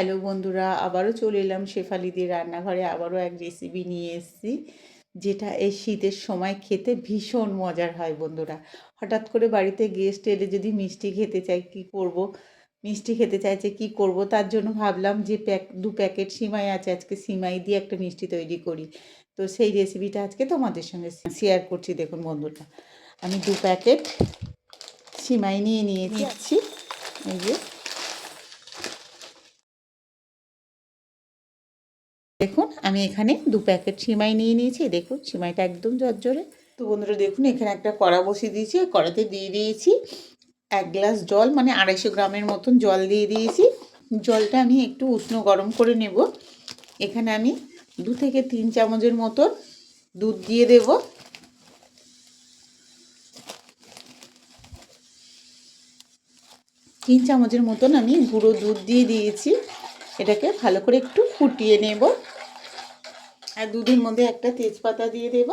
Hello বন্ধুরা আবারও চলে এলাম শেফালিদির রান্নাঘরে। আবারও এক রেসিপি নিয়ে এসেছি যেটা এই শীতের সময় খেতে ভীষণ মজার হয় বন্ধুরা। হঠাৎ করে বাড়িতে গেস্ট এলে যদি মিষ্টি খেতে চাই কি করব? মিষ্টি খেতে চাইছে কি করব? তার জন্য ভাবলাম যে প্যাক দু প্যাকেট সিমাই আছে আজকে সিমাই দিয়ে একটা মিষ্টি তৈরি করি। তো সেই রেসিপিটা আজকে তোমাদের সঙ্গে শেয়ার করছি দেখুন বন্ধুরা। আমি দু প্যাকেট সিমাই নিয়ে নিয়ে নিয়েছি। এই যে দেখুন, আমি এখানে দু প্যাকেট সিমাই নিয়ে নিয়েছি। দেখুন, সিমাইটা একদম জর্জরে তো বন্ধুরা, দেখুন, এখানে একটা কড়া বসিয়ে দিয়েছি। কড়াতে দিয়ে দিয়েছি এক গ্লাস জল মানে আড়াইশো গ্রামের মতন জল দিয়ে দিয়েছি। জলটা আমি একটু উষ্ণ গরম করে নেব। এখানে আমি দু থেকে তিন চামচের মতন দুধ দিয়ে দেব। তিন চামচের মতন আমি গুঁড়ো দুধ দিয়ে দিয়েছি। এটাকে ভালো করে একটু ফুটিয়ে নেব। আর দুধের মধ্যে একটা তেজপাতা দিয়ে দেব।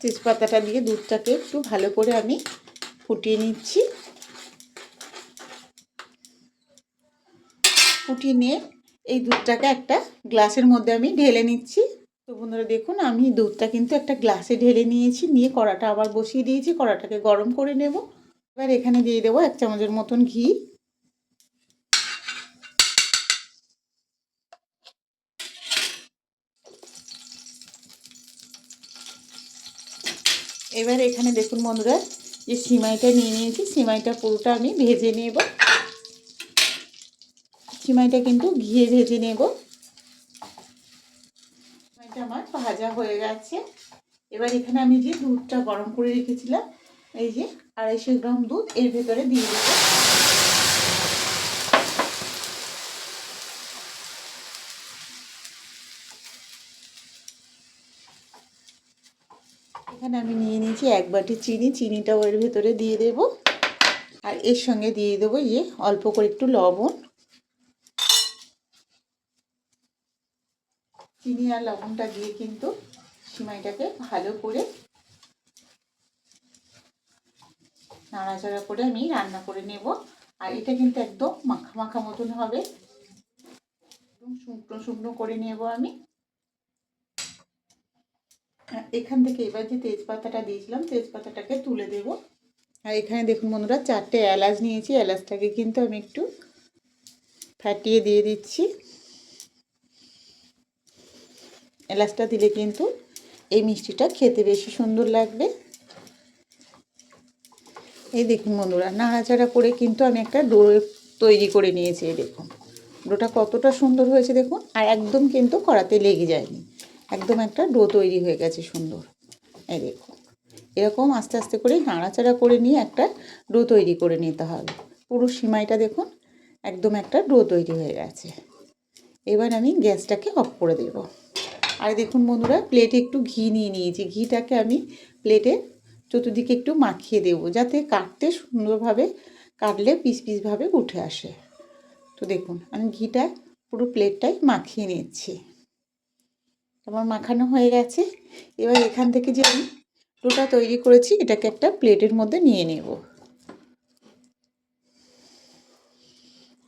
তেজপাতাটা দিয়ে দুধটাকে একটু ভালো করে আমি ফুটিয়ে নিচ্ছি। ফুটিয়ে নিয়ে এই দুধটাকে একটা গ্লাসের মধ্যে আমি ঢেলে নিচ্ছি। তো বন্ধুরা দেখুন, আমি দুধটা কিন্তু একটা গ্লাসে ঢেলে নিয়েছি। নিয়ে কড়াটা আবার বসিয়ে দিয়েছি। কড়াটাকে গরম করে নেব। এবার এখানে দিয়ে দেবো এক চামচের মতন ঘি। এবার এখানে দেখুন বন্ধুরা যে সিমাইটা নিয়ে নিয়েছি। সিমাইটা পুরোটা আমি ভেজে নেব। সিমাইটা কিন্তু ঘিয়ে ভেজে নেব। সিমাইটা আমার ভাজা হয়ে গেছে। এবার এখানে আমি যে দুধটা গরম করে রেখেছিলাম, এই যে আড়াইশো গ্রাম দুধ এর ভেতরে দিয়ে দেবো। এখানে আমি নিয়ে নিয়েছি এক বাটি চিনি, চিনিটাও এর ভেতরে দিয়ে দেব। আর এর সঙ্গে দিয়ে দেবো ইয়ে অল্প করে একটু লবণ। চিনি আর লবণটা দিয়ে কিন্তু সিমাইটাকে ভালো করে নাড়াচাড়া করে আমি রান্না করে নেব। আর এটা কিন্তু একদম মাখা মাখা মতন হবে। একদম শুকনো শুকনো করে নেব আমি। এখান থেকে এবার যে তেজপাতাটা দিয়েছিলাম, তেজপাতাটাকে তুলে দেব। আর এখানে দেখুন বন্ধুরা, চারটে এলাচ নিয়েছি। এলাচটাকে কিন্তু আমি একটু ফাটিয়ে দিয়ে দিচ্ছি। এলাচটা দিলে কিন্তু এই মিষ্টিটা খেতে বেশি সুন্দর লাগবে। এই দেখুন বন্ধুরা, নাড়াচাড়া করে কিন্তু আমি একটা ডো তৈরি করে নিয়েছি দেখুন। ডোটা কতটা সুন্দর হয়েছে দেখুন, আর একদম কিন্তু কড়াতে লেগে যায়নি। একদম একটা ডো তৈরি হয়ে গেছে সুন্দর। এই দেখুন। এরকম আস্তে আস্তে করে নাড়াচাড়া করে নিয়ে একটা ডো তৈরি করে নিতে হবে। পুরো সিমাইটা দেখুন, একদম একটা ডো তৈরি হয়ে গেছে। এবার আমি গ্যাসটাকে অফ করে দেব। আর দেখুন বন্ধুরা, প্লেটে একটু ঘি নিয়ে নিয়েছি। ঘিটাকে আমি প্লেটে চতুর্দিকে একটু মাখিয়ে দেবো, যাতে কাটতে সুন্দরভাবে, কাটলে পিস পিসভাবে উঠে আসে। তো দেখুন, আমি ঘিটা পুরো প্লেটটাই মাখিয়ে নিচ্ছি। আমার মাখানো হয়ে গেছে। এবার এখান থেকে যে আমি ডোটা তৈরি করেছি, এটাকে একটা প্লেটের মধ্যে নিয়ে নেব।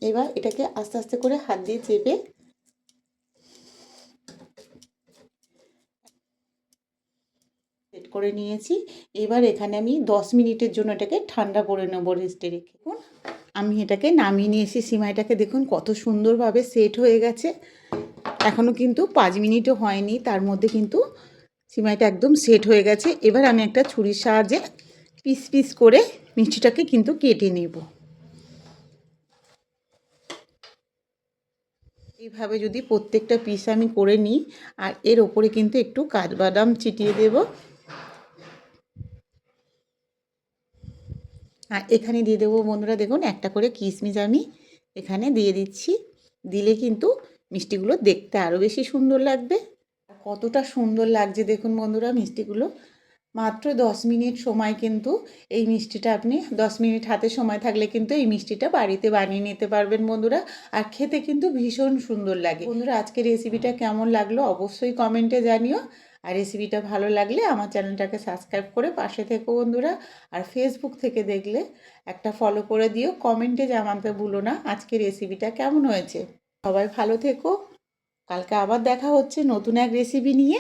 এবার এটাকে আস্তে আস্তে করে হাত দিয়ে চেপে সেট করে নিয়েছি। এবার এখানে আমি দশ মিনিটের জন্য এটাকে ঠান্ডা করে নেব রেস্টে রেখে। আমি এটাকে নামিয়ে নিয়েছি সিমাইটাকে দেখুন, কত সুন্দরভাবে সেট হয়ে গেছে। এখনও কিন্তু পাঁচ মিনিটও হয়নি, তার মধ্যে কিন্তু সিমাইটা একদম সেট হয়ে গেছে। এবার আমি একটা ছুরির সাহায্যে পিস পিস করে মিষ্টিটাকে কিন্তু কেটে নেব। এইভাবে যদি প্রত্যেকটা পিস আমি করে নিই, আর এর ওপরে কিন্তু একটু কাঠবাদাম চিটিয়ে দেব। আর এখানে দিয়ে দেবো বন্ধুরা, দেখুন একটা করে কিশমিশ আমি এখানে দিয়ে দিচ্ছি। দিলে কিন্তু মিষ্টিগুলো দেখতে আরও বেশি সুন্দর লাগবে। কতটা সুন্দর লাগছে দেখুন বন্ধুরা মিষ্টিগুলো। মাত্র দশ মিনিট সময় কিন্তু এই মিষ্টিটা আপনি, দশ মিনিট হাতে সময় থাকলে কিন্তু এই মিষ্টিটা বাড়িতে বানিয়ে নিতে পারবেন বন্ধুরা। আর খেতে কিন্তু ভীষণ সুন্দর লাগে। বন্ধুরা, আজকের রেসিপিটা কেমন লাগল অবশ্যই কমেন্টে জানিও। আর রেসিপিটা ভালো লাগলে আমার চ্যানেলটাকে সাবস্ক্রাইব করে পাশে থেকো বন্ধুরা। আর ফেসবুক থেকে দেখলে একটা ফলো করে দিও। কমেন্টে জানাতে ভুলো না আজকের রেসিপিটা কেমন হয়েছে। সবাই ভালো থেকো। কালকে আবার দেখা হচ্ছে নতুন এক রেসিপি নিয়ে।